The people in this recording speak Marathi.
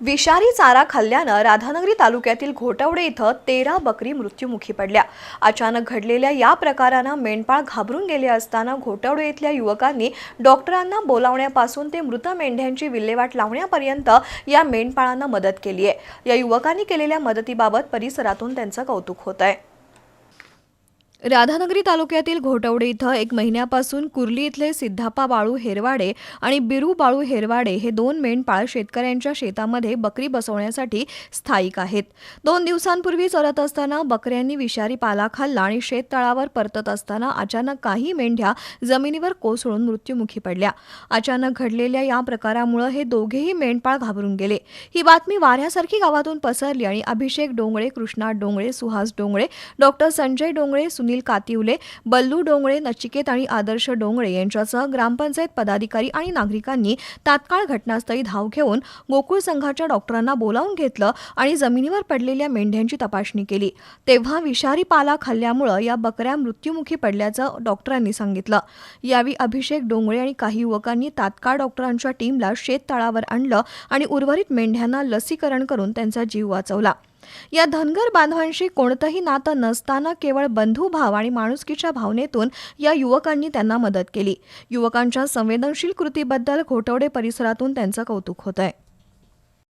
विषारी चारा खाल्ल्यानं राधानगरी तालुक्यातील घोटवडे इथं तेरा बकरी मृत्युमुखी पडल्या. अचानक घडलेल्या या प्रकारानं मेंढपाळ घाबरून गेले असताना घोटवडे इथल्या युवकांनी डॉक्टरांना बोलावण्यापासून ते मृत मेंढ्यांची विल्हेवाट लावण्यापर्यंत या मेंढपाळांना मदत केली आहे या युवकांनी केलेल्या मदतीबाबत परिसरातून त्यांचं कौतुक होत आहे राधानगरी तालुक्यातील घोटवडे इथं एक महिन्यापासून कुर्ली इथले सिद्धापा बाळू हेरवाडे आणि बिरू बाळू हेरवाडे हे दोन मेंढपाळ शेतकऱ्यांच्या शेतामध्ये बकरी बसवण्यासाठी स्थायिक आहेत. दोन दिवसांपूर्वी चरत असताना बकऱ्यांनी विषारी पाला खाल्ला आणि शेततळावर परतत असताना अचानक काही मेंढ्या जमिनीवर कोसळून मृत्युमुखी पडल्या. अचानक घडलेल्या या प्रकारामुळे हे दोघेही मेंढपाळ घाबरून गेले. ही बातमी वाऱ्यासारखी गावातून पसरली आणि अभिषेक डोंगळे कृष्णा डोंगळे सुहास डोंगळे डॉक्टर संजय डोंगळे सुनील कातिवले बल्लू डोंगळे नचिकेत आणि आदर्श डोंगळे यांच्यासह ग्रामपंचायत पदाधिकारी आणि नागरिकांनी तात्काळ घटनास्थळी धाव घेऊन गोकुळ संघाच्या डॉक्टरांना बोलावून घेतलं आणि जमिनीवर पडलेल्या मेंढ्यांची तपासणी केली. तेव्हा विषारी पाला खाल्ल्यामुळं या बकऱ्या मृत्युमुखी पडल्याचं डॉक्टरांनी सांगितलं. यावेळी अभिषेक डोंगळे आणि काही युवकांनी तात्काळ डॉक्टरांच्या टीमला शेततळावर आणलं आणि उर्वरित मेंढ्यांना लसीकरण करून त्यांचा जीव वाचवला. या धनगर बांधवांशी कोणतंही नातं नसताना केवळ बंधुभाव आणि माणुसकीच्या भावनेतून या युवकांनी त्यांना मदत केली. युवकांच्या संवेदनशील कृतीबद्दल घोटवडे परिसरातून त्यांचं कौतुक होत आहे